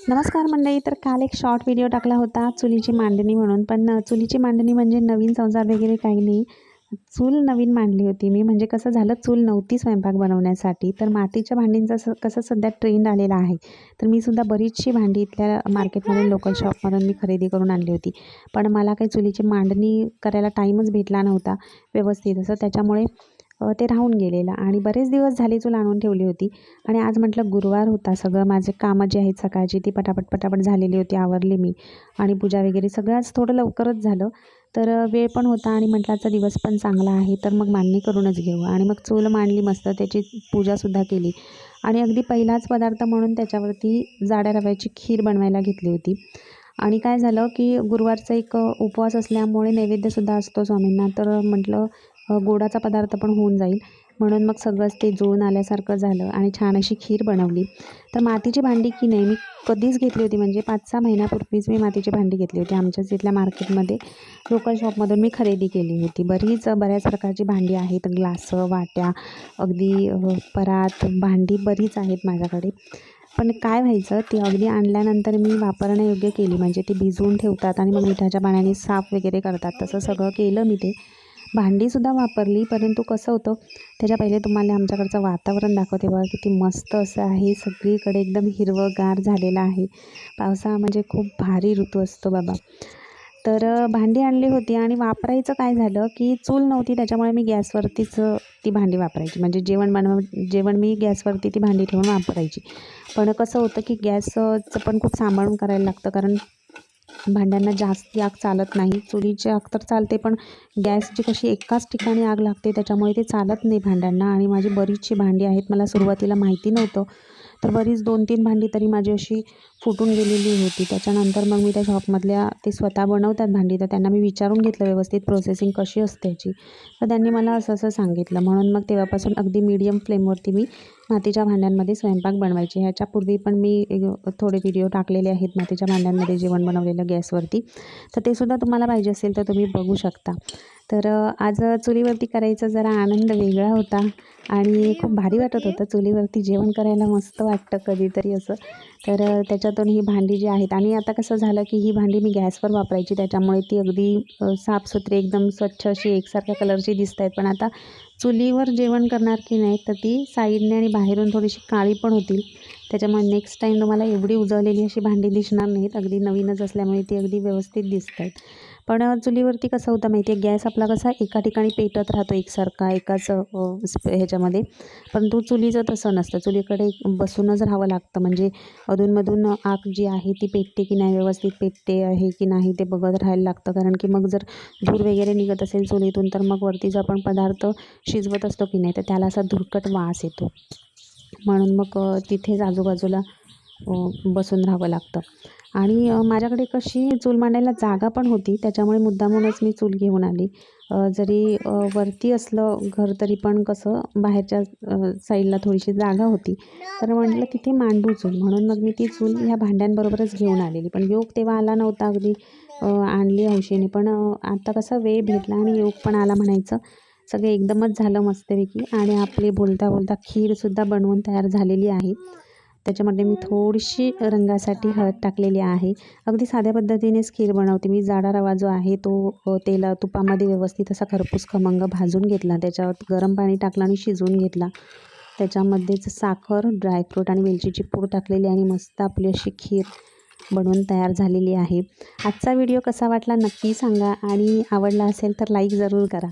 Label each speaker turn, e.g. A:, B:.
A: नमस्कार मंडळी तर काल एक शॉर्ट व्हिडिओ टाकला होता चुलीची मांडणी म्हणून. पण चुलीची मांडणी म्हणजे नवीन संसार वगैरे काही नाही. चूल नवीन मांडली होती मी. म्हणजे कसं झालं चूल नव्हती स्वयंपाक बनवण्यासाठी. तर मातीच्या भांडींचा स कसं सध्या ट्रेंड आलेला आहे. तर मी सुद्धा बरीचशी भांडी इथल्या मार्केटमधून लोकल शॉपमधून मी खरेदी करून आणली होती. पण मला काही चुलीची मांडणी करायला टाईमच भेटला नव्हता व्यवस्थित. असं त्याच्यामुळे ते राहून गेलेलं. आणि बरेच दिवस झाले चूल आणून ठेवली होती. आणि आज म्हटलं गुरुवार होता. सगळं माझे कामं जी आहेत सकाळची ती पटापट पटापट झालेली होती. आवरली मी. आणि पूजा वगैरे सगळं आज थोडं लवकरच झालं. तर वेळ पण होता आणि म्हटलं आजचा दिवस पण चांगला आहे. तर मग मांडणी करूनच घेऊ. आणि मग चूल मांडली मस्त. त्याची पूजासुद्धा केली. आणि अगदी पहिलाच पदार्थ म्हणून त्याच्यावरती जाड्या रव्याची खीर बनवायला घेतली होती. आणि काय झालं की गुरुवारचा एक उपवास असल्यामुळे नैवेद्यसुद्धा असतो स्वामींना. तर म्हटलं गोडाचा पदार्थ पण होऊन जाईल. म्हणून मग सगळंच ते जुळून आल्यासारखं झालं आणि छान अशी खीर बनवली. तर मातीची भांडी की नाही मी कधीच घेतली होती. म्हणजे पाच सहा महिन्यापूर्वीच मी मातीची भांडी घेतली होती. आमच्याच इथल्या मार्केटमध्ये लोकल शॉपमधून मी खरेदी केली होती. बरीच बऱ्याच प्रकारची भांडी आहेत. ग्लासं वाट्या अगदी परात भांडी बरीच आहेत माझ्याकडे. पण काय व्हायचं ती अगदी आणल्यानंतर मी वापरण्यायोग्य केली. म्हणजे ती भिजवून ठेवतात आणि मग मिठाच्या पाण्याने साफ वगैरे करतात. तसं सगळं केलं मी ते. भांडीसुद्धा वापरली परंतु कसं होतं त्याच्या पहिले तुम्हाला आमच्याकडचं वातावरण दाखवते बघा किती मस्त असं आहे. सगळीकडे एकदम हिरवंगार झालेलं आहे. पावसाळा म्हणजे खूप भारी ऋतू असतो बाबा. तर भांडी आणली होती आणि वापरायचं काय झालं की चूल नव्हती त्याच्यामुळे मी गॅसवरतीच ती भांडी वापरायची. म्हणजे जेवण बनव जेवण मी गॅसवरती ती भांडी ठेवून वापरायची. पण कसं होतं की गॅसचं पण खूप सांभाळून करायला लागतं कारण भांड्यांना जास्ती आग चालत नाही. चुलीची आग तर चालते पण गॅसची कशी एकाच ठिकाणी आग लागते त्याच्यामुळे ते चालत नाही भांड्यांना. आणि माझी बरीचशी भांडी आहेत मला सुरुवातीला माहिती नव्हतं. तर बरीच दोन तीन भांडी तरी माझी अशी फुटून गेलेली होती. त्याच्यानंतर मग मी त्या शॉपमधल्या ते स्वतः बनवतात भांडी तर त्यांना मी विचारून घेतलं व्यवस्थित प्रोसेसिंग कशी असते याची. तर त्यांनी मला असं असं सांगितलं. म्हणून मग तेव्हापासून अगदी मीडियम फ्लेमवरती मी मातीच्या भांड्यांमध्ये स्वयंपाक बनवायचे. ह्याच्यापूर्वी पण मी थोडे व्हिडिओ टाकलेले आहेत मातीच्या भांड्यांमध्ये जेवण बनवलेलं गॅसवरती. तर ते सुद्धा तुम्हाला पाहिजे असेल तर तुम्ही बघू शकता. तर आज चुलीवरती करायचा जरा आनंद वेगळा होता आणि खूप भारी वाटत होतं. चुलीवरती जेवण करायला मस्त वाटतं कधीतरी असं. तर त्याच्यातून ही भांडी जी आहेत आणि आता कसं झालं की ही भांडी मी गॅसवर वापरायची. त्याच्यामुळे ती अगदी साफसुथरी एकदम स्वच्छ अशी एकसारख्या कलरची दिसत आहेत पण आता चुलीवर जेवण करणार की नाही तर ती साईडने आणि बाहेरून थोडीशी काळी पण होतील. त्याच्यामुळे नेक्स्ट टाईम तुम्हाला एवढी उजळलेली अशी भांडी दिसणार नाहीत. अगदी नवीनच असल्यामुळे ती अगदी व्यवस्थित दिसत आहेत पण चुलीवरती कसं होतं माहिती आहे गॅस आपला कसा एका ठिकाणी पेटत राहतो एकसारखा एकाच ह्याच्यामध्ये. परंतु चुलीचं तसं नसतं. चुलीकडे बसूनच राहावं लागतं. म्हणजे अधूनमधून आग जी आहे ती पेटते की नाही व्यवस्थित पेटते आहे की नाही ते बघत राहायला लागतं. कारण की मग जर धूर वगैरे निघत असेल चुलीतून तर मग वरती जो आपण पदार्थ शिजवत असतो की नाही तर त्याला असा धुरकट वास येतो. म्हणून मग तिथेच आजूबाजूला बसून राहावं लागतं. आणि माझ्याकडे कशी चूल मांडायला जागा पण होती त्याच्यामुळे मुद्दामूनच मी चूल घेऊन आली. जरी वरती असलं घर तरी पण कसं बाहेरच्या साईडला थोडीशी जागा होती. तर म्हटलं तिथे मांडू चूल. म्हणून मग मी ती चूल ह्या भांड्यांबरोबरच घेऊन आलेली. पण योग तेव्हा आला नव्हता अगदी आणली हौशीने. पण आता कसं वेळ भेटला आणि योग पण आला म्हणायचं सगळं एकदमच झालं मस्तपैकी. आणि आपली बोलता बोलता खीरसुद्धा बनवून तयार झालेली आहे. त्याच्यामध्ये मी थोडीशी रंगासाठी हळद टाकलेली आहे. अगदी साध्या पद्धतीनेच खीर बनवते मी. जाडा रवा जो आहे तो तेला तुपामध्ये व्यवस्थित असा खरपूस खमंग भाजून घेतला. त्याच्यावर गरम पाणी टाकलं आणि शिजवून घेतला. त्याच्यामध्येच साखर ड्रायफ्रूट आणि वेलचीची पूड टाकलेली आणि मस्त आपली अशी खीर बनवून तयार झालेली आहे. आजचा व्हिडिओ कसा वाटला नक्की सांगा आणि आवडला असेल तर लाईक जरूर करा.